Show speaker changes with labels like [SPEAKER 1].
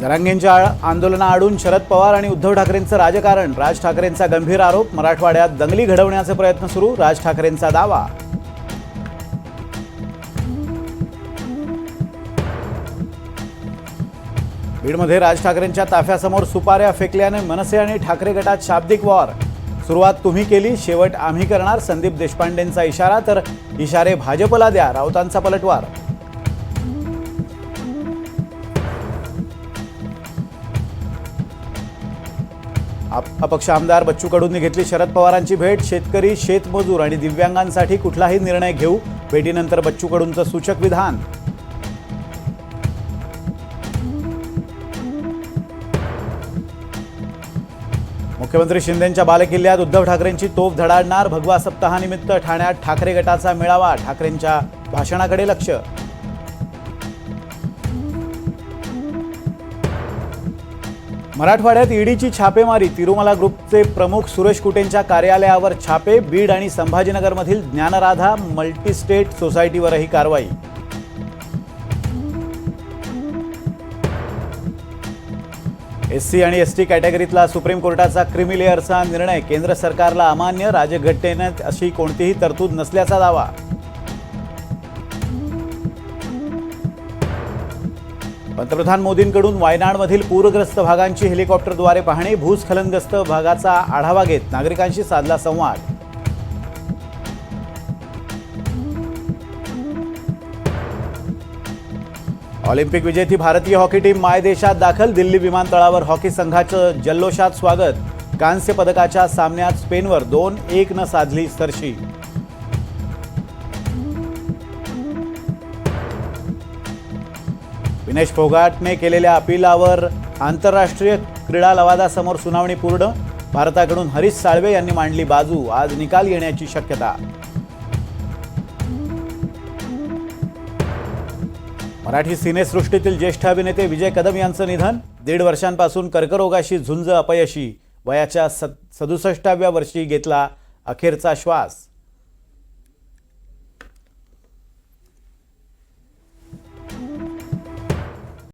[SPEAKER 1] जरांगेंच्या आंदोलनाआडून शरद पवार आणि उद्धव ठाकरेंचं राजकारण. राज ठाकरेंचा गंभीर आरोप. मराठवाड्यात दंगली घडवण्याचे प्रयत्न सुरू. राज ठाकरेंचा दावा. बीडमध्ये राज ठाकरेंच्या ताफ्यासमोर सुपाऱ्या फेकल्याने मनसे आणि ठाकरे गटात शाब्दिक वॉर. सुरुवात तुम्ही केली. शेवट आम्ही करणार. संदीप देशपांडेंचा इशारा. तर इशारे भाजपला द्या. राऊतांचा पलटवार. अपक्ष आमदार बच्चू कडूंनी घेतली शरद पवारांची भेट. शेतकरी शेतमजूर आणि दिव्यांगांसाठी कुठलाही निर्णय घेऊ. भेटीनंतर बच्चू कडूंचं सूचक विधान. मुख्यमंत्री शिंदेंच्या बालेकिल्ल्यात उद्धव ठाकरेंची तोफ धडाडणार. भगवा सप्ताहानिमित्त ठाण्यात ठाकरे गटाचा मेळावा. ठाकरेंच्या भाषणाकडे लक्ष. मराठवाड्यात ईडीची छापेमारी तिरुमला ग्रुपचे प्रमुख सुरेश कुटेंच्या कार्यालयावर छापे बीड आणि संभाजीनगरमधील ज्ञानराधा मल्टीस्टेट सोसायटीवरही कारवाई. एस सी आणि एस टी कॅटेगरीतला सुप्रीम कोर्टाचा क्रिमी लेअरचा निर्णय केंद्र सरकारला अमान्य राजघटनेत अशी कोणतीही तरतूद नसल्याचा दावा. पंतप्रधान मोदींकडून वायनाडमधील पूरग्रस्त भागांची हेलिकॉप्टरद्वारे पाहणी भूस्खलनग्रस्त भागाचा आढावा घेत नागरिकांशी साधला संवाद. ऑलिम्पिक विजेती भारतीय हॉकी टीम मायदेशात दाखल दिल्ली विमानतळावर हॉकी संघाचं जल्लोषात स्वागत. कांस्य पदकाच्या सामन्यात स्पेनवर दोन एक न साधली सरशी. विनेश फोगाटने केलेल्या अपिलावर आंतरराष्ट्रीय क्रीडा लवादासमोर सुनावणी पूर्ण. भारताकडून हरीश साळवे यांनी मांडली बाजू. आज निकाल येण्याची शक्यता. मराठी सिनेसृष्टीतील ज्येष्ठ अभिनेते विजय कदम यांचं निधन. दीड वर्षांपासून कर्करोगाशी झुंज अपयशी. वयाच्या सदुसष्टाव्या वर्षी घेतला अखेरचा श्वास.